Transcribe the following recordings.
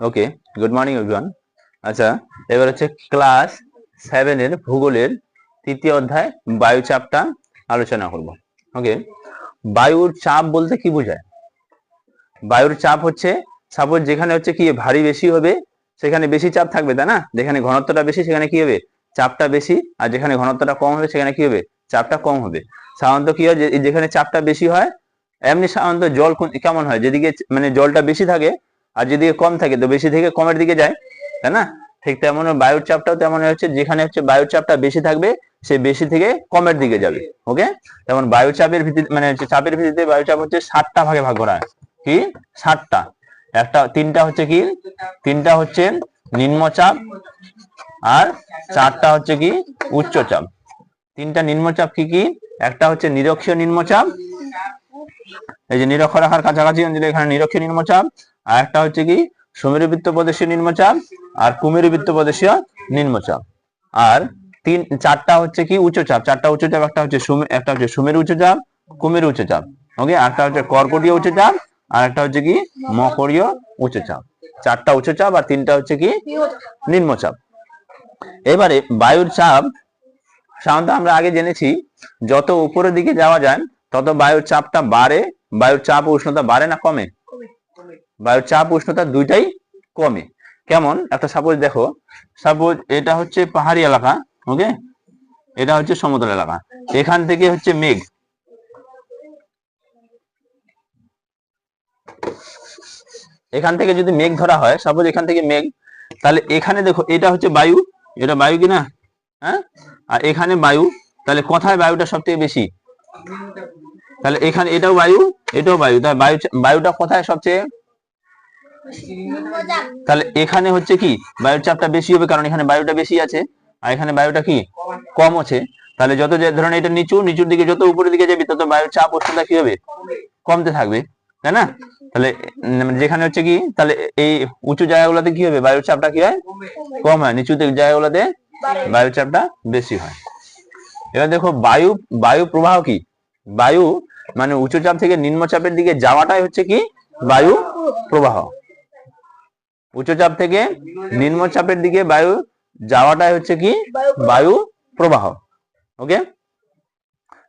Okay good morning everyone আচ্ছা এবার হচ্ছে ক্লাস সেভেনের ভূগোলের তৃতীয় অধ্যায়, বায়ু চাপটা আলোচনা করব। ওকে বায়ুর চাপ বলতে কি বোঝায়? বায়ুর চাপ হচ্ছে সাপোজ যেখানে হচ্ছে কি ভারী বেশি হবে, সেখানে বেশি চাপ থাকবে, তাই না? যেখানে ঘনত্বটা বেশি, সেখানে কি হবে? চাপটা বেশি, আর যেখানে ঘনত্বটা কম হবে, সেখানে কি হবে? চাপটা কম হবে। সাধারণত কি হয় যেখানে চাপটা বেশি হয়, এমনি সাধারণত জল কেমন হয়? যেদিকে মানে জলটা বেশি থাকে আর যদি কম থাকে, তো বেশি থেকে কমের দিকে যায়, তাই না? ঠিক তেমন বায়ুর চাপটাও তেমন হচ্ছে, যেখানে হচ্ছে বায়ুর চাপটা বেশি থাকবে, সে বেশি থেকে কমের দিকে যাবে ওকে যেমন বায়ু চাপের ভিত্তিতে মানে হচ্ছে চাপের ভিত্তিতে বায়ু চাপ হচ্ছে ষাটটা ভাগে ভাগ করা কি? ষাটটা একটা, তিনটা হচ্ছে কি? তিনটা হচ্ছে নিম্নচাপ আর চারটা হচ্ছে কি? উচ্চচাপ তিনটা নিম্নচাপ কি কি? একটা হচ্ছে নিরক্ষীয় নিম্নচাপ এই যে নিরক্ষরেখার কাছাকাছি অঞ্চলে এখানে নিরক্ষীয় নিম্নচাপ, আর একটা হচ্ছে কি, সমীরবৃত্ত প্রদেশীয় নিম্নচাপ, আর কুমেরুবৃত্ত প্রদেশীয় নিম্নচাপ। আর তিন, চারটা হচ্ছে কি উচ্চচাপ চারটা উচ্চচাপ একটা হচ্ছে একটা হচ্ছে সুমেরু উচ্চচাপ কুমেরু উচ্চচাপ ওকে একটা হচ্ছে কর্কটীয় উচ্চচাপ আর একটা হচ্ছে কি, মকরীয় উচ্চচাপ চারটা উচ্চচাপ আর তিনটা হচ্ছে কি, নিম্নচাপ। এবারে বায়ুর চাপ সাধারণত আমরা আগে জেনেছি, যত উপরের দিকে যাওয়া যায় তত বায়ুর চাপটা বাড়ে বায়ুর চাপ উষ্ণতা বাড়ে না কমে? বায়ুর চাপ উষ্ণতা দুইটাই কমে। কেমন? একটা সাপোজ দেখো সাপোজ এটা হচ্ছে পাহাড়ি এলাকা ওকে? এটা হচ্ছে সমতল এলাকা। এখান থেকে হচ্ছে মেঘ। এখান থেকে যদি মেঘ ধরা হয় সাপোজ এখান থেকে মেঘ তাহলে এখানে দেখো এটা হচ্ছে বায়ু। এটা বায়ু কিনা হ্যাঁ? আর এখানে বায়ু তাহলে কোথায় বায়ুটা সব থেকে বেশি তাহলে এখানে এটাও বায়ু এটাও বায়ু। তাহলে বায়ু বায়ুটা কোথায় সবচেয়ে? তাহলে এখানে হচ্ছে কি? বায়ুর চাপটা বেশি হবে কারণ এখানে বায়ুটা বেশি আছে। আর এখানে বায়ুটা কি? কম আছে। তাহলে যত যে ধরেন এটা নিচু, নিচুর দিকে যত উপরের দিকে যাবি, তত বায়ুর চাপ উষ্ণতা কি হবে? কমতে থাকবে, তাই না? তাহলে যেখানে হচ্ছে কি? তাহলে এই উঁচু জায়গাগুলোতে কি হবে? বায়ুর চাপটা কি হয়? কম হয়। নিচু জায়গাগুলোতে বায়ুর চাপটা বেশি হয়। এবার দেখো, বায়ু বায়ু প্রবাহ কি? বায়ু মানে উচ্চ চাপ থেকে নিম্ন চাপের দিকে যাওয়াটাই হচ্ছে কি? বায়ু প্রবাহ। উচ্চ চাপ থেকে নিম্ন চাপের দিকে বায়ু যাওয়াটাই হচ্ছে কি? বায়ু প্রবাহ। ওকে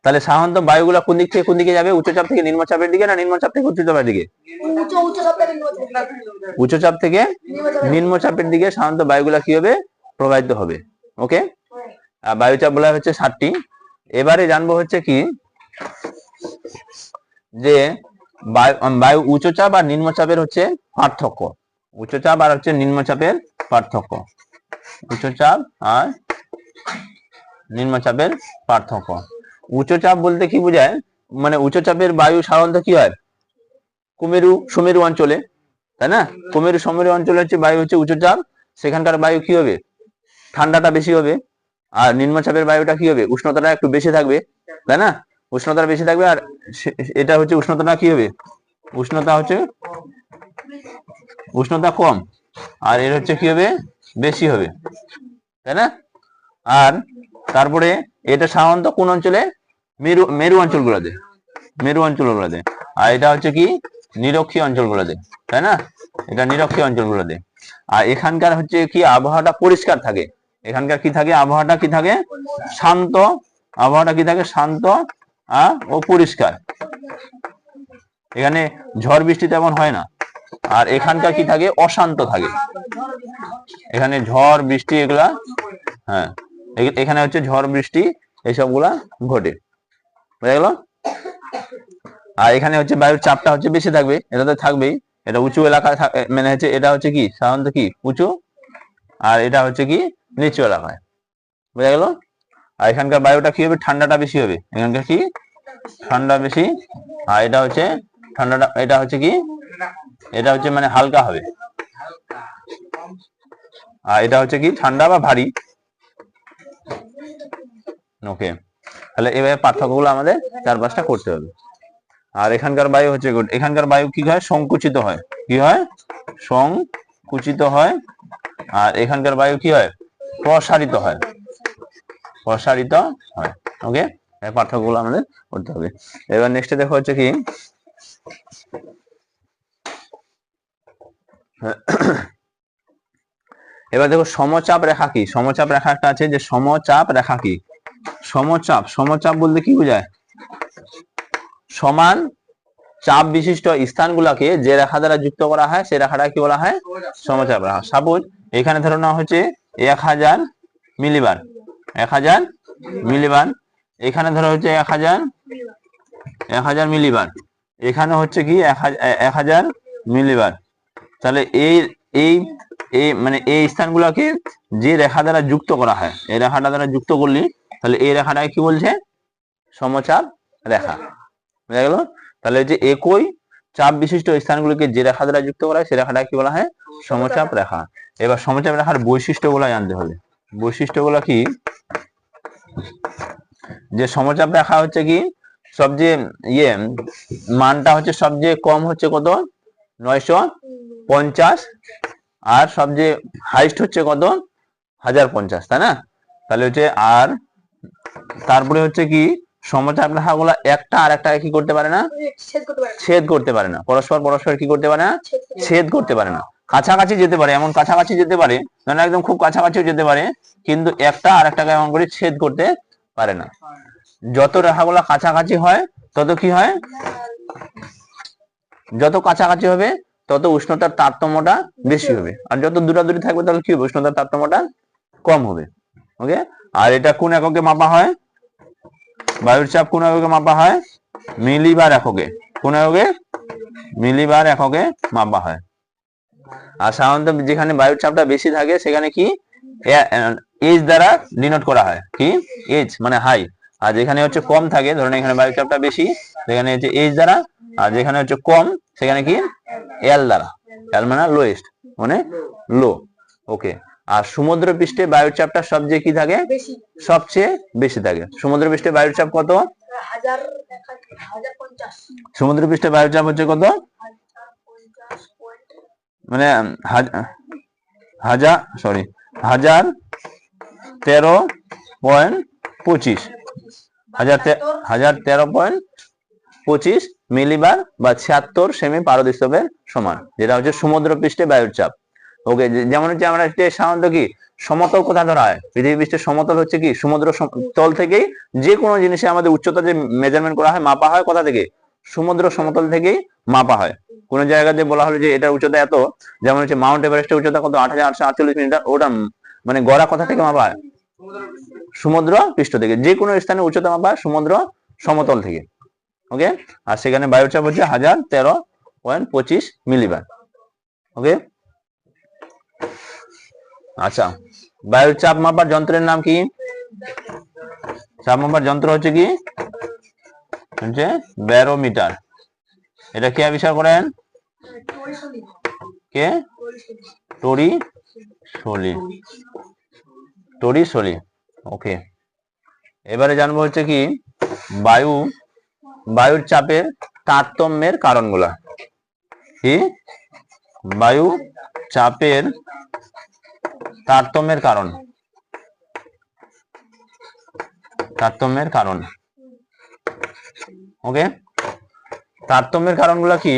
তাহলে সাধারণত বায়ুগুলো কোন দিক থেকে কোন দিকে যাবে? উচ্চ চাপ থেকে নিম্ন চাপের দিকে না নিম্ন চাপ থেকে উচ্চ চাপের দিকে? উঁচু উঁচু উচ্চ চাপ থেকে নিম্ন চাপের দিকে সাধারণত বায়ুগুলা কি হবে? প্রবাহিত হবে। ওকে আর বায়ুচাপ বলা হচ্ছে ষাটটি। এবারে জানব হচ্ছে কি? যে বায়ু উচ্চচাপ আর নিম্নচাপের হচ্ছে পার্থক্য। উচ্চচাপ আর হচ্ছে নিম্নচাপের পার্থক্য। উচ্চচাপ আর নিম্নচাপের পার্থক্য। উচ্চচাপ বলতে কি বোঝায়? মানে উচ্চচাপের বায়ু সাধারণত কি হয়? কুমেরু, সুমেরু অঞ্চলে, তাই না? কুমেরু, সুমেরু অঞ্চলে হচ্ছে বায়ু হচ্ছে উচ্চচাপ সেখানকার বায়ু কি হবে? ঠান্ডাটা বেশি হবে। আর নিম্নচাপের বায়ুটা কি হবে? উষ্ণতাটা একটু বেশি থাকবে, তাই না? উষ্ণতাটা বেশি থাকবে আর এটা হচ্ছে উষ্ণতাটা কি হবে? উষ্ণতা হচ্ছে উষ্ণতা কম আর এর হচ্ছে কি হবে? বেশি হবে। তাই না? আর তারপরে এটা সাধারণত কোন অঞ্চলে? মেরু মেরু অঞ্চলগুলোতে। মেরু অঞ্চলগুলোতে। আর এটা হচ্ছে কি? নিরক্ষীয় অঞ্চলগুলোতে। তাই না? এটা নিরক্ষীয় অঞ্চলগুলোতে। আর এখানকার হচ্ছে কি? আবহাওয়াটা পরিষ্কার থাকে। এখানকার কি থাকে? আবহাওয়াটা কি থাকে? শান্ত। আবহাওয়াটা কি থাকে? শান্ত আহ, ও পরিষ্কার। এখানে ঝড় বৃষ্টি তেমন হয় না। আর এখানকার কি থাকে? অশান্ত থাকে। এখানে ঝড় বৃষ্টি এগুলা হ্যাঁ। এখানে হচ্ছে ঝড় বৃষ্টি এইসবগুলা ঘটে। বুঝা গেল? আর এখানে হচ্ছে বায়ুর চাপটা হচ্ছে বেশি থাকবে। এটা তো থাকবেই। এটা উঁচু এলাকায় মানে হচ্ছে এটা হচ্ছে কি? সাধারণত কি? উঁচু। আর এটা হচ্ছে কি? নিচু এলাকায়। বোঝা গেল? আর এখানকার বায়ুটা কি হবে? ঠান্ডাটা বেশি হবে। এখানকার কি? ঠান্ডা বেশি। আর এটা হচ্ছে ঠান্ডাটা, এটা হচ্ছে কি? এটা হচ্ছে মানে হালকা হবে। আর এটা হচ্ছে কি? ঠান্ডা বা ভারী। ওকে তাহলে এভাবে পার্থক্যগুলো আমাদের চার পাঁচটা করতে হবে। আর এখানকার বায়ু হচ্ছে good। এখানকার বায়ু কি হয়? সংকুচিত হয়। কি হয়? সংকুচিত হয়। আর এখানকার বায়ু কি হয়? প্রসারিত হয়। প্রসারিত হয়। ওকে পার্থক্যগুলো আমাদের করতে হবে। এবার নেক্সটে দেখো হচ্ছে কি? এবার দেখো সমচাপ রেখা কি? সমচাপ রেখা একটা আছে যে সমচাপ রেখা কি? সমচাপ। সমচাপ বলতে কি বোঝায়? সমান চাপ বিশিষ্ট স্থানগুলোকে যে রেখা দ্বারা যুক্ত করা হয়, সেই রেখাটা কি বলা হয়? সমচাপ রেখা। সাপোজ এখানে ধরে নেওয়া হচ্ছে এক হাজার মিলিবার এক হাজার মিলিবার এখানে ধরো হচ্ছে এক হাজার এক হাজার মিলিবার এখানে হচ্ছে কি এক হাজার মিলিবার তাহলে এই এই এই মানে এই স্থানগুলোকে যে রেখা দ্বারা যুক্ত করা হয়, এই রেখাটা দ্বারা যুক্ত করলি, তাহলে এই রেখাটাকে কি বলছে? সমচাপ রেখা। বুঝা গেল? তাহলে যে একই চাপ বিশিষ্ট স্থানগুলিকে যে রেখা দ্বারা যুক্ত করা হয় সেই রেখাটা কি বলা হয়? সমচাপ রেখা। এবার সমচাপ রেখার বৈশিষ্ট্যগুলো জানতে হবে। বৈশিষ্ট্যগুলো কি? যে সমচাপ রেখা হচ্ছে কি? সবচেয়ে ইয়ে মানটা হচ্ছে সবচেয়ে কম হচ্ছে কত? নয়শো পঞ্চাশ। আর সবচেয়ে হাইস্ট হচ্ছে কত? হাজার পঞ্চাশ তাই না? তাহলে হচ্ছে আর তারপরে হচ্ছে কি? সমচাপ রেখাগুলো একটা আর একটা কি করতে পারে না? ছেদ করতে পারে না। ছেদ করতে পারে না। পরস্পর পরস্পর কি করতে পারে না। ছেদ করতে পারে না। কাছাকাছি যেতে পারে, এমন কাছাকাছি যেতে পারে মানে একদম খুব কাছাকাছিও যেতে পারে, কিন্তু একটা আর একটাকে এমন করে ছেদ করতে পারে না। যত রেখাগুলো কাছাকাছি হয়, তত কি হয়? যত কাছাকাছি হবে, তত উষ্ণতার তারতম্যটা বেশি হবে। আর যত দূরাদূরি থাকবে, তাহলে কি হবে? উষ্ণতার তারতম্যটা কম হবে। ওকে আর এটা কোন এককে মাপা হয়? বায়ুর চাপ কোন এককে মাপা হয়? মিলিবার এককে। কোন এককে? মিলিবার এককে মাপা হয়। আর সাধারণত যেখানে বায়ুর চাপটা বেশি থাকে সেখানে কি? এজ দ্বারা ডিনোট করা হয়। কি? এজ মানে হাই। আর যেখানে হচ্ছে কম থাকে ধরুন এখানে বায়ুর চাপটা বেশি সেখানে হচ্ছে এইচ দ্বারা। আর যেখানে হচ্ছে কম সেখানে কি? এল দ্বারা। এল মানে লোয়েস্ট মানে লো ওকে আর সমুদ্র পৃষ্ঠে বায়ুর চাপটা সবচেয়ে কি থাকে? সবচেয়ে বেশি থাকে। সমুদ্র পৃষ্ঠে বায়ুর চাপ কত? সমুদ্র পৃষ্ঠে বায়ুর চাপ হচ্ছে কত? মানে হাজার সরি হাজার তেরো পয়েন্ট পঁচিশ। হাজার হাজার তেরো পয়েন্ট পঁচিশ মিলিবার বা ছিয়াত্তর সেমি পারদস্তবের সমান, যেটা হচ্ছে সমুদ্র পৃষ্ঠে বায়ুর চাপ। ওকে যেমন হচ্ছে আমরা সাধারণত কি, সমতল কোথা ধরা হয়? পৃথিবী পৃষ্ঠের সমতল হচ্ছে কি, সমুদ্র সম- তল থেকেই যে কোনো জিনিসে আমাদের উচ্চতা যে মেজারমেন্ট করা হয়, মাপা হয় কোথা থেকে? সমুদ্র সমতল থেকেই মাপা হয়। কোন জায়গাতে বলা হলো যে এটার উচ্চতা এত, যেমন হচ্ছে মাউন্ট এভারেস্টের উচ্চতা কত? আট হাজার আটশো আটচল্লিশ মিটার, ওটা মানে গড়া কথা থেকে মাপা হয়। সমুদ্র পৃষ্ঠ থেকে, যে কোনো স্থানে উচ্চতা মাপা হয় সমুদ্র সমতল থেকে। ওকে আর সেখানে বায়ুচাপ হচ্ছে হাজার তেরো পয়েন্ট পঁচিশ মিলিবার। ওকে আচ্ছা বায়ুর চাপ মাপার যন্ত্রের নাম কি? চাপ মাপার যন্ত্র হচ্ছে কি? হচ্ছে ব্যারোমিটার। এটা কে আবিষ্কার করেন? কে? টরি সলি টরি সলি ওকে। এবারে জানব হচ্ছে কি, বায়ু, বায়ুর চাপের তারতম্যের কারণগুলা। কি? বায়ু চাপের তারতম্যের কারণ। তারতম্যের কারণ। ওকে তারতম্যের কারণগুলো কি?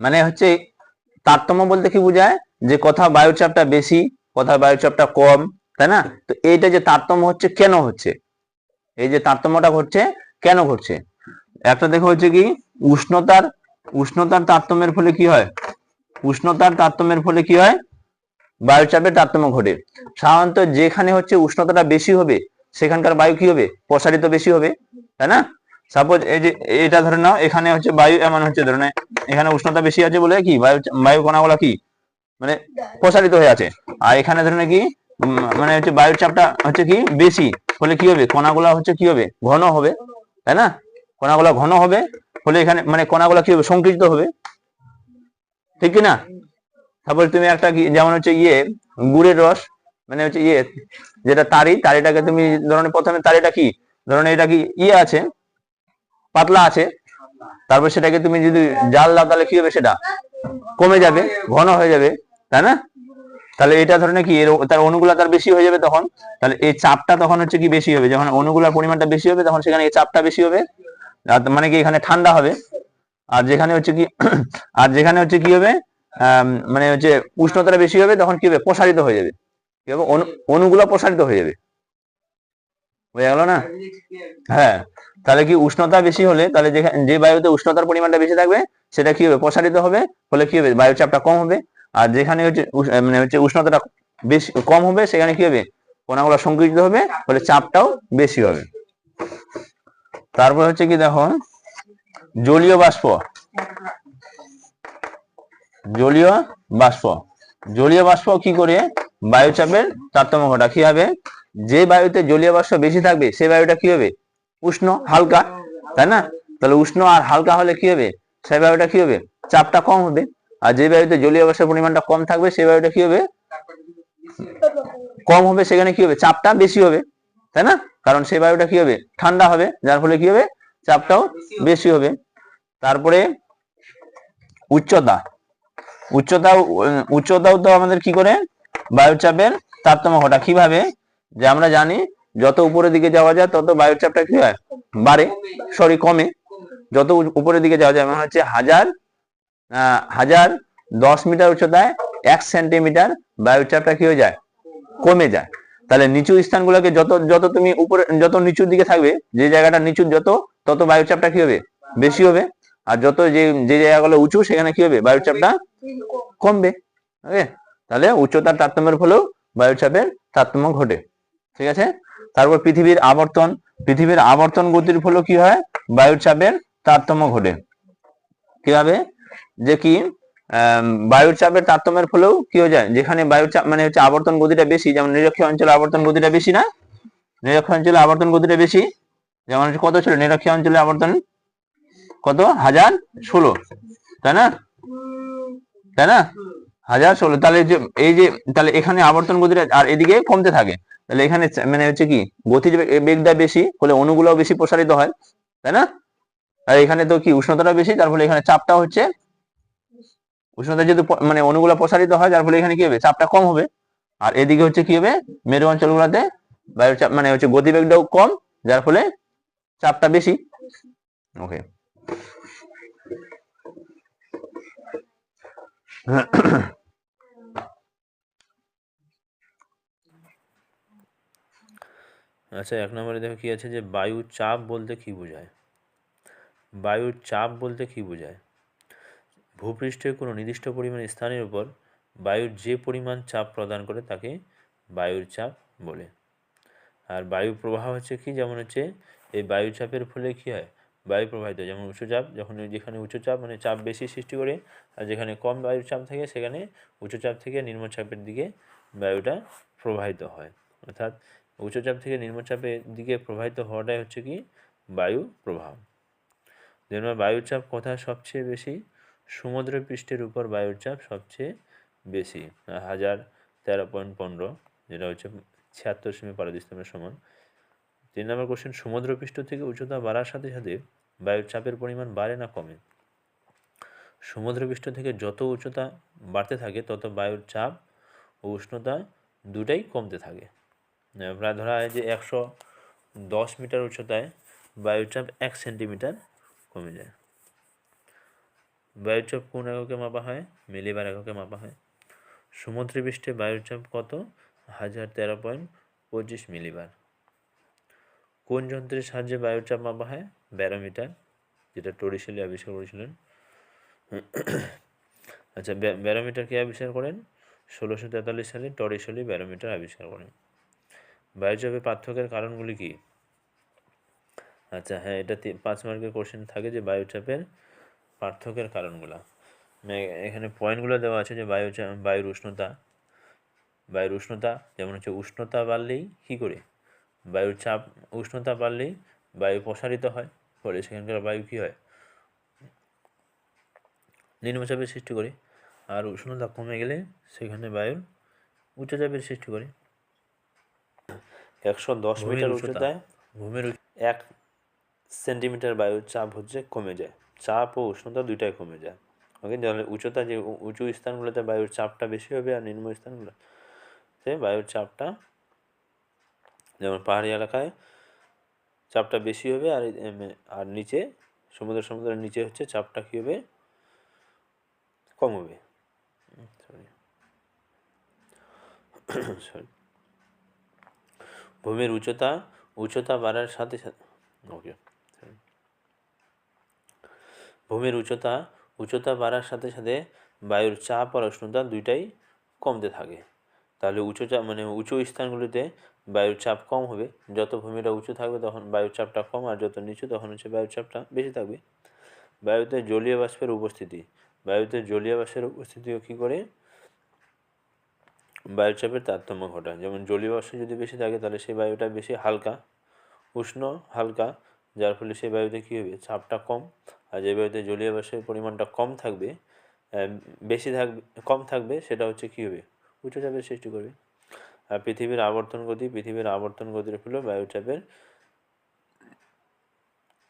মানে হচ্ছে তারতম্য বলতে কি বোঝায়? যে কোথাও বায়ুর চাপটা বেশি কোথাও বায়ুর চাপটা কম, তাই না? তো এইটা যে তারতম্য হচ্ছে কেন হচ্ছে? এই যে তারতম্যটা ঘটছে, কেন ঘটছে? একটা দেখো হচ্ছে কি, উষ্ণতার উষ্ণতার তারতম্যের ফলে কি হয়? উষ্ণতার তারতম্যের ফলে কি হয়? বায়ুচাপের তারতম্য ঘটে। সাধারণত যেখানে হচ্ছে উষ্ণতাটা বেশি হবে, সেখানকার বায়ু কি হবে? প্রসারিত বেশি হবে। তাই না? সাপোজ এই যে, এটা ধরে নাও, এখানে হচ্ছে বায়ু এমন হচ্ছে, ধরে এখানে উষ্ণতা বেশি আছে বলে কি? বায়ু বায়ু কণাগুলো কি? মানে প্রসারিত হয়ে আছে। আর এখানে ধরে কি? মানে হচ্ছে বায়ুর চাপটা হচ্ছে কি? বেশি। ফলে কি হবে? কণাগুলা হচ্ছে কি হবে? ঘন হবে। তাই না? কণাগুলা ঘন হবে। ফলে এখানে মানে কণাগুলা কি হবে? সংকুচিত হবে। ঠিক কি না? তারপর তুমি একটা কি, যেমন হচ্ছে ইয়ে গুড়ের রস মানে হচ্ছে ইয়ে যেটা তারি, তারিটাকে তুমি ধরনের প্রথমে তারিটা কি? ধরনের এটা কি ইয়ে আছে, পাতলা আছে, তারপর সেটাকে তুমি যদি জাল দাও তাহলে কি হবে সেটা? কমে যাবে, ঘন হয়ে যাবে, তাই না? তাহলে এটা ধরনের কি তার অনুগুলা তার বেশি হয়ে যাবে তখন, তাহলে এই চাপটা তখন হচ্ছে কি বেশি হবে, যখন অনুগুলার পরিমাণটা বেশি হবে তখন সেখানে এই চাপটা বেশি হবে মানে কি এখানে ঠান্ডা হবে, আর যেখানে হচ্ছে কি, আর যেখানে হচ্ছে কি হবে মানে হচ্ছে উষ্ণতাটা বেশি হবে তখন কি হবে, প্রসারিত হয়ে যাবে, কি হবে? অনুগুলা প্রসারিত হয়ে যাবে। বোঝা গেল না? হ্যাঁ তাহলে কি উষ্ণতা বেশি হলে, তাহলে যে বায়ুতে উষ্ণতার পরিমাণটা বেশি থাকবে, সেটা কি হবে? প্রসারিত হবে, ফলে কি হবে? বায়ুর চাপটা কম হবে। আর যেখানে হচ্ছে মানে হচ্ছে উষ্ণতাটা বেশি, কম হবে, সেখানে কি হবে? কণাগুলো সংকুচিত হবে, ফলে চাপটাও বেশি হবে। তারপর হচ্ছে কি দেখো, জলীয় বাষ্প। জলীয় বাষ্প। জলীয় বাষ্প কি করে? বায়ুচাপের তারতম্য ঘটা কি হবে? যে বায়ুতে জলীয় বাষ্প বেশি থাকবে সেই বায়ুটা কি হবে? উষ্ণ হালকা তাই না? তাহলে উষ্ণ আর হালকা হলে কি হবে? সেই বায়ুটা কি হবে? চাপটা কম হবে। আর যে বায়ুতে জলীয় বাষ্পের পরিমাণটা কম থাকবে সেই বায়ুটা কি হবে? কম হবে সেখানে কি হবে? চাপটা বেশি হবে তাই না? কারণ সেই বায়ুটা কি হবে? ঠান্ডা হবে যার ফলে কি হবে? চাপটাও বেশি হবে। তারপরে উচ্চতা। উচ্চতাও উম, উচ্চতাও তো আমাদের কি করে? বায়ুর চাপের তারতম্য ঘটা কীভাবে? যে আমরা জানি যত উপরের দিকে যাওয়া যায় তত বায়ুর চাপটা কি হয়? বাড়ে সরি কমে। যত উপরের দিকে যাওয়া যায় মানে হচ্ছে হাজার হাজার দশ মিটার উচ্চতায় এক সেন্টিমিটার বায়ুর চাপটা কি হয়ে যায়? কমে যায়। তাহলে নিচু স্থানগুলোকে যত যত তুমি উপরে, যত নিচুর দিকে থাকবে, যে জায়গাটা নিচু যত, তত বায়ুর চাপটা কি হবে? বেশি হবে। আর যত যে যে জায়গাগুলো উঁচু, সেখানে কি হবে? বায়ুর চাপটা কমবে। তাহলে উচ্চতার তারতম্যের ফলেও বায়ুচাপের তারতম্য ঘটে। ঠিক আছে? তারপর পৃথিবীর আবর্তন পৃথিবীর আবর্তন গতির ফলে কি হয়? বায়ুর চাপের তারতম্য ঘটে। কীভাবে? যে কি বায়ুর চাপের তারতম্যের ফলেও কি হয়ে যায়? যেখানে বায়ুর চাপ মানে হচ্ছে আবর্তন গতিটা বেশি, যেমন নিরক্ষীয় অঞ্চলে আবর্তন গতিটা বেশি না? নিরক্ষীয় অঞ্চলে আবর্তন গতিটা বেশি? যেমন কত ছিল? নিরক্ষীয় অঞ্চলে আবর্তন কত? হাজার ষোলো। তাই না? তাই না? হাজার ষোলো। তাহলে এই যে, তাহলে এখানে আবর্তন গতিটা আর এদিকে কমতে থাকে। তাহলে এখানে মানে হচ্ছে কি গতির বেগটা বেশি, ফলে অণুগুলোও বেশি প্রসারিত হয়, তাই না? আর এখানে তো কি উষ্ণতাটা বেশি তার ফলে এখানে চাপটা হচ্ছে, উষ্ণতা যেহেতু মানে অণুগুলো প্রসারিত হয়, যার ফলে এখানে কি হবে, চাপটা কম হবে, আর এদিকে হচ্ছে কি হবে, মেরু অঞ্চলগুলোতে বায়ুর চাপ মানে হচ্ছে গতিবেগটাও কম, যার ফলে চাপটা বেশি, ওকে। আচ্ছা এক নম্বরে দেখো কি আছে যে বায়ু চাপ বলতে কি বোঝায়? বায়ুর চাপ বলতে কি বোঝায়? ভূপৃষ্ঠের কোনো নির্দিষ্ট পরিমাণ স্থানের উপর বায়ুর যে পরিমাণ চাপ প্রদান করে তাকে বায়ুর চাপ বলে। আর বায়ু প্রবাহ হচ্ছে কি? যেমন হচ্ছে এই বায়ু চাপের ফলে কি হয়? বায়ু প্রবাহিত। যেমন উচ্চ চাপ, যখন যেখানে উচ্চ চাপ মানে চাপ বেশি সৃষ্টি করে আর যেখানে কম বায়ুর চাপ থাকে, সেখানে উচ্চ চাপ থেকে নিম্ন চাপের দিকে বায়ুটা প্রবাহিত হয়। অর্থাৎ উচ্চ চাপ থেকে নিম্নচাপের দিকে প্রবাহিত হওয়াটাই হচ্ছে কি? বায়ু প্রবাহ। যেমন বায়ুর চাপ কোথায় সবচেয়ে বেশি? সমুদ্র পৃষ্ঠের উপর বায়ুর চাপ সবচেয়ে বেশি। হাজার তেরো পয়েন্ট পনেরো, যেটা হচ্ছে ছিয়াত্তর সেমি পারদিস্তমের সমান। তিন নম্বর কোশ্চেন সমুদ্রপৃষ্ঠ থেকে উচ্চতা বাড়ার সাথে সাথে বায়ুর চাপের পরিমাণ বাড়ে না কমে? সমুদ্রপৃষ্ঠ থেকে যত উচ্চতা বাড়তে থাকে, তত বায়ুর চাপ ও উষ্ণতা দুটাই কমতে থাকে। প্রায় ধরা হয় যে একশো দশ মিটার উচ্চতায় বায়ুর চাপ এক সেন্টিমিটার কমে যায়। বায়ুর চাপ কোন এককে মাপা হয়? মিলিবার এককে মাপা হয়। সমুদ্রপৃষ্ঠে বায়ুর চাপ কত? হাজার তেরো পয়েন্ট পঁচিশ মিলিবার। কোন যন্ত্রের সাহায্যে বায়ুর চাপ মাপা হয়? ব্যারোমিটার, যেটা টরিশালি আবিষ্কার করেছিলেন। আচ্ছা ব্য- ব্যারোমিটার কে আবিষ্কার করেন? ষোলোশো তেতাল্লিশ সালে টরিশালি ব্যারোমিটার আবিষ্কার করেন। বায়ুচাপের পার্থক্যের কারণগুলি কি? আচ্ছা হ্যাঁ এটা পাঁচ মার্কের কোশ্চেন থাকে যে বায়ুচাপের পার্থক্যের কারণগুলো। এখানে পয়েন্টগুলো দেওয়া আছে যে বায়ু বায়ুর উষ্ণতা। বায়ুর উষ্ণতা, যেমন হচ্ছে উষ্ণতা বাড়লেই কী করে? বায়ুর চাপ উষ্ণতা বাড়লেই বায়ু প্রসারিত হয়, ফলে সেখানকার বায়ু কী হয়? নিম্নচাপের সৃষ্টি করে। আর উষ্ণতা কমে গেলে সেখানে বায়ুর উচ্চচাপের সৃষ্টি করে। একশো দশ মিটার উচ্চতায় ভূমির এক সেন্টিমিটার বায়ুর চাপ হচ্ছে কমে যায়। চাপ ও উষ্ণতা দুইটাই কমে যায়। ওকে তাহলে উচ্চতা যে উঁচু স্থানগুলোতে বায়ুর চাপটা বেশি হবে আর নিম্ন স্থানগুলো তে বায়ুর চাপটা যেমন পাহাড়ি এলাকায় চাপটা বেশি হবে আর আর নিচে সমুদ্র সমুদ্রের নিচে হচ্ছে চাপটা কী হবে? কম হবে। সরি সরি ভূমির উচ্চতা উচ্চতা বাড়ার সাথে সাথে ওকে ভূমির উচ্চতা উচ্চতা বাড়ার সাথে সাথে বায়ুর চাপ আর উষ্ণতা দুইটাই কমতে থাকে। তাহলে উঁচু চাপ মানে উঁচু স্থানগুলিতে বায়ুর চাপ কম হবে। যত ভূমিটা উঁচু থাকবে তখন বায়ুর চাপটা কম আর যত নিচু তখন হচ্ছে বায়ুর চাপটা বেশি থাকবে। বায়ুতে জলীয় বাষ্পের উপস্থিতি বায়ুতে জলীয় বাষ্পের উপস্থিতিও কী করে বায়ুচাপের তারতম্য ঘটায়। যেমন জলীয় বাষ্প যদি বেশি থাকে, তাহলে সেই বায়ুটা বেশি হালকা, উষ্ণ, হালকা, যার ফলে সেই বায়ুতে কী হবে? চাপটা কম। আর যে বায়ুতে জলীয় বাষ্পের পরিমাণটা কম থাকবে বেশি থাকবে, কম থাকবে, সেটা হচ্ছে কী হবে? উচ্চ চাপের সৃষ্টি করবে। আর পৃথিবীর আবর্তন গতি, পৃথিবীর আবর্তন গতির ফলে বায়ুচাপের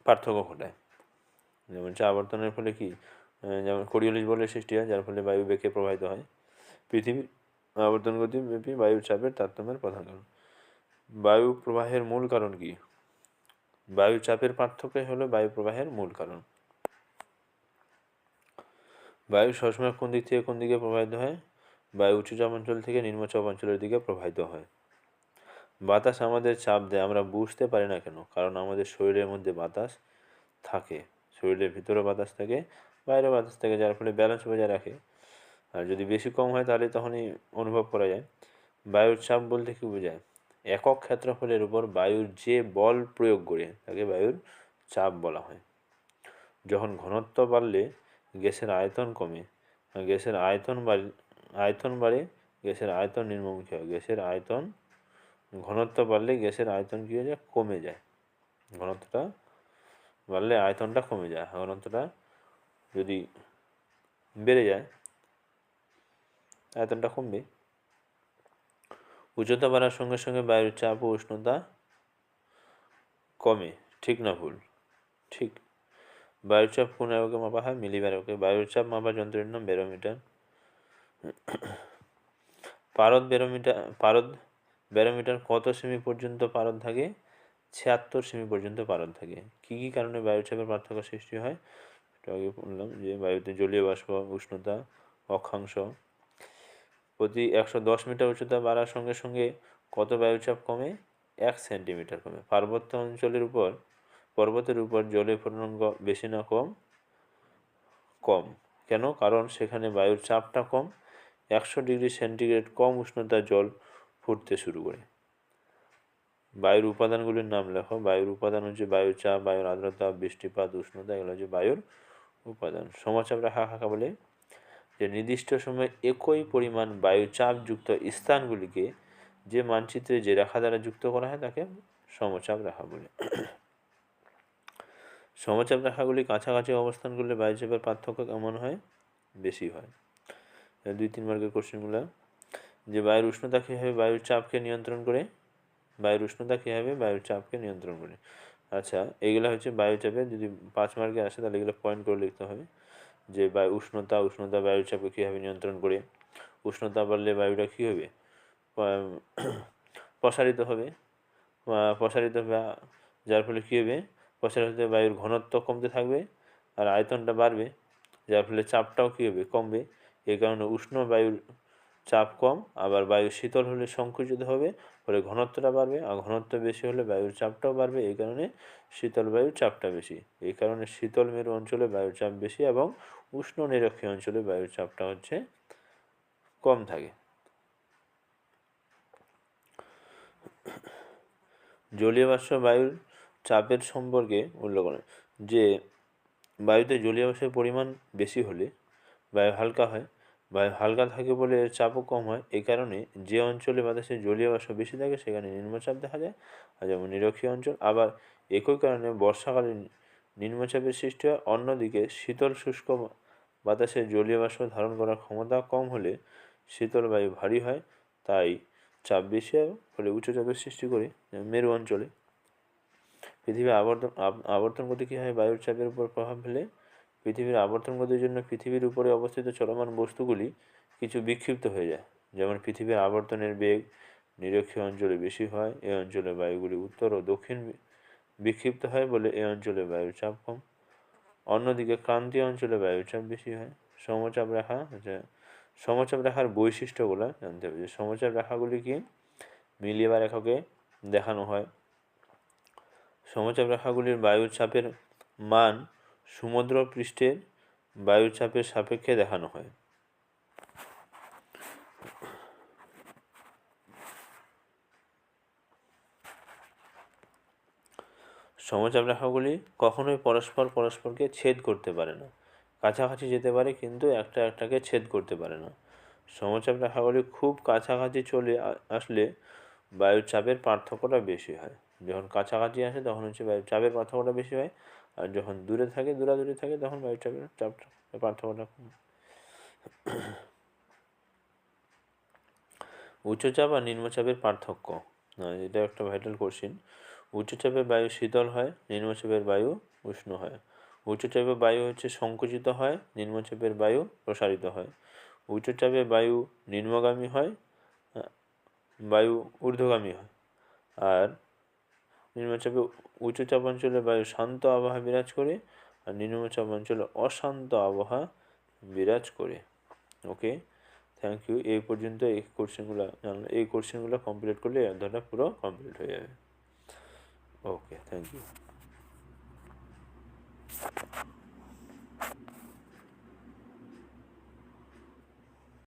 পার্থক্য ঘটায়। যেমন চা আবর্তনের ফলে কি? যেমন কোরিওলিস বলের সৃষ্টি হয়, যার ফলে বায়ু বেঁকে প্রবাহিত হয়। পৃথিবীর আবর্তন গতি ব্যাপী বায়ু চাপের তারতম্যের প্রধান কারণ। বায়ু প্রবাহের মূল কারণ কি? বায়ু চাপের পার্থক্য হলো বায়ু প্রবাহের মূল কারণ। বায়ু সবসময় কোন দিক থেকে কোন দিকে প্রবাহিত হয়? বায়ু উচ্চচাপ অঞ্চল থেকে নিম্নচাপ অঞ্চলের দিকে প্রবাহিত হয়। বাতাস আমাদের চাপ দেয়, আমরা বুঝতে পারি না কেন? কারণ আমাদের শরীরের মধ্যে বাতাস থাকে। শরীরের ভিতরে বাতাস থাকে বাইরে বাতাস থাকে, যার ফলে ব্যালেন্স বজায় রাখে। আর যদি বেশি কম হয় তাহলে তখনই অনুভব করা যায়। বায়ুর চাপ বলতে কী বোঝায়? একক ক্ষেত্রফলের উপর বায়ুর যে বল প্রয়োগ করে তাকে বায়ুর চাপ বলা হয়। যখন ঘনত্ব বাড়লে গ্যাসের আয়তন কমে, গ্যাসের আয়তন বাড়ে আয়তন বাড়ে, গ্যাসের আয়তন নিম্নমুখী হয়। গ্যাসের আয়তন, ঘনত্ব বাড়লে গ্যাসের আয়তন কী হয়ে যায়? কমে যায়। ঘনত্বটা বাড়লে আয়তনটা কমে যায়। ঘনত্বটা যদি বেড়ে যায় আয়তনটা কমবে। উচ্চতা বাড়ার সঙ্গে সঙ্গে বায়ুর চাপ ও উষ্ণতা কমে। ঠিক না ভুল? ঠিক। বায়ুর চাপ কোন এককে মাপা হয়? মিলিবার এককে বায়ুর চাপ মাপার যন্ত্রের নাম ব্যারোমিটার। পারদ ব্যারোমিটার পারদ ব্যারোমিটার কত সেমি পর্যন্ত পারদ থাকে? ছিয়াত্তর সেমি পর্যন্ত পারদ থাকে। কী কী কারণে বায়ুচাপের পার্থক্য সৃষ্টি হয়? আগে বললাম যে বায়ুতে জলীয় বাষ্প, উষ্ণতা, অক্ষাংশ প্রতি একশো দশ মিটার উচ্চতা বাড়ার সঙ্গে সঙ্গে কত বায়ুচাপ কমে? এক সেন্টিমিটার কমে। পার্বত্য অঞ্চলের উপর, পর্বতের উপর জলের ক- বেশি না কম কম। কেন? কারণ সেখানে বায়ুর চাপটা কম। একশো ডিগ্রি সেন্টিগ্রেড কম উষ্ণতার জল ফুটতে শুরু করে। বায়ুর উপাদানগুলির নাম লেখো। বায়ুর উপাদান হচ্ছে বায়ুর চাপ, বায়ুর আর্দ্রতা, বৃষ্টিপাত, উষ্ণতা, এগুলো হচ্ছে বায়ুর উপাদান। সমাচাপ রাখা কাকা বলে যে নির্দিষ্ট সময়ে একই পরিমাণ বায়ু চাপযুক্ত স্থানগুলিকে যে মানচিত্রে যে রেখা দ্বারা যুক্ত করা হয় তাকে সমচাপ রেখা বলে। সমচাপ রেখাগুলি কাছাকাছি অবস্থান করলে বায়ুচাপের পার্থক্য কেমন হয়? বেশি হয়। দুই তিন মার্কের কোশ্চেনগুলো যে বায়ুর উষ্ণতা কীভাবে বায়ুর চাপকে নিয়ন্ত্রণ করে? বায়ুর উষ্ণতা কীভাবে বায়ুর চাপকে নিয়ন্ত্রণ করে? আচ্ছা এগুলো হচ্ছে বায়ুচাপে যদি পাঁচ মার্কে আসে তাহলে এগুলো পয়েন্ট করে লিখতে হবে। যে বায়ু উষ্ণতা উষ্ণতা বায়ুর চাপকে কীভাবে নিয়ন্ত্রণ করে, উষ্ণতা বাড়লে বায়ুটা কী হবে? প্রসারিত হবে। প্রসারিত হবে যার ফলে কী হবে? প্রসারিত বায়ুর ঘনত্ব কমতে থাকবে আর আয়তনটা বাড়বে, যার ফলে চাপটাও কী হবে? কমবে। এই কারণে উষ্ণ বায়ুর চাপ কম, আবার বায়ু শীতল হলে সংকুচিত হবে ফলে ঘনত্বটা বাড়বে, আর ঘনত্ব বেশি হলে বায়ুর চাপটাও বাড়বে, এই কারণে শীতল বায়ুর চাপটা বেশি। এই কারণে শীতল মেরু অঞ্চলে বায়ুর চাপ বেশি এবং উষ্ণ নিরক্ষীয় অঞ্চলে বায়ুর চাপটা হচ্ছে কম থাকে। জলীয় বাষ্প বায়ুর চাপের সম্পর্কে উল্লেখ করেন, যে বায়ুতে জলীয় বাষ্পের পরিমাণ বেশি হলে বায়ু হালকা হয় বায়ু হালকা থাকে বলে এর চাপও কম হয়। এই কারণে যে অঞ্চলে বাতাসে জলীয় বাষ্প বেশি থাকে, সেখানে নিম্নচাপ দেখা যায়। আর যেমন নিরক্ষীয় অঞ্চল, আবার একই কারণে বর্ষাকালে নিম্নচাপের সৃষ্টি হয়। অন্যদিকে শীতল শুষ্ক বাতাসে জলীয় বাষ্প ধারণ করার ক্ষমতা কম হলে শীতল বায়ু ভারী হয়। তাই চাপ বেশি হয় ফলে উচ্চচাপের সৃষ্টি করে মেরু অঞ্চলে। পৃথিবীর আবর্তন আবর্তন গতি কী হয়? বায়ুর চাপের উপর প্রভাব ফেলে পৃথিবীর আবর্তন গতির জন্য পৃথিবীর উপরে অবস্থিত চলমান বস্তুগুলি কিছু বিক্ষিপ্ত হয়ে যায়। যেমন পৃথিবীর আবর্তনের বেগ নিরক্ষীয় অঞ্চলে বেশি হয় এই অঞ্চলে বায়ুগুলি উত্তর ও দক্ষিণ বিক্ষিপ্ত হয় বলে এই অঞ্চলে বায়ুর চাপ কম। অন্যদিকে ক্রান্তীয় অঞ্চলে বায়ুর চাপ বেশি হয়। সমচাপ রেখা হচ্ছে সমচাপ রেখার বৈশিষ্ট্যগুলো জানতে হবে যে, সমচাপ রেখাগুলি কি? মিলিয়ে বা রেখাকে দেখানো হয়। সমচাপ রেখাগুলির বায়ুর চাপের মান সমুদ্র পৃষ্ঠের বায়ুর চাপের সাপেক্ষে দেখানো হয়। সমচাপ রেখাগুলি কখনোই পরস্পর পরস্পরকে ছেদ করতে পারে না। কাছাকাছি যেতে পারে কিন্তু একটা একটাকে ছেদ করতে পারে না। সমচাপ রেখাগুলি খুব কাছাকাছি চলে আসলে বায়ুর চাপের পার্থক্যটা বেশি হয়। যখন কাছাকাছি আসে তখন হচ্ছে বায়ুর চাপের পার্থক্যটা বেশি হয়। আর যখন দূরে থাকে দূরাদূরে থাকে, তখন বায়ুর চাপের চাপটা পার্থক্যটা কম উচ্চচাপ আর নিম্নচাপের পার্থক্য। এটা একটা ভাইটাল কোশ্চিন উচ্চচাপের বায়ু শীতল হয় নিম্নচাপের বায়ু উষ্ণ হয়। উচ্চচাপের বায়ু হচ্ছে সংকুচিত হয় নিম্নচাপের বায়ু প্রসারিত হয়। উচ্চচাপের বায়ু নিম্নগামী হয়, বায়ু ঊর্ধ্বগামী হয়। আর নিম্নচাপে উঁচু অঞ্চলে বায়ু শান্ত আবহাওয়া বিরাজ করে আর নিম্নচাপ অঞ্চলে অশান্ত আবহাওয়া বিরাজ করে। ওকে থ্যাংক ইউ এই পর্যন্ত এই কোশ্চেনগুলো জানলে, এই কোশ্চেনগুলো কমপ্লিট করলে এই অধ্যায়টা পুরো কমপ্লিট হয়ে যাবে। Okay thank you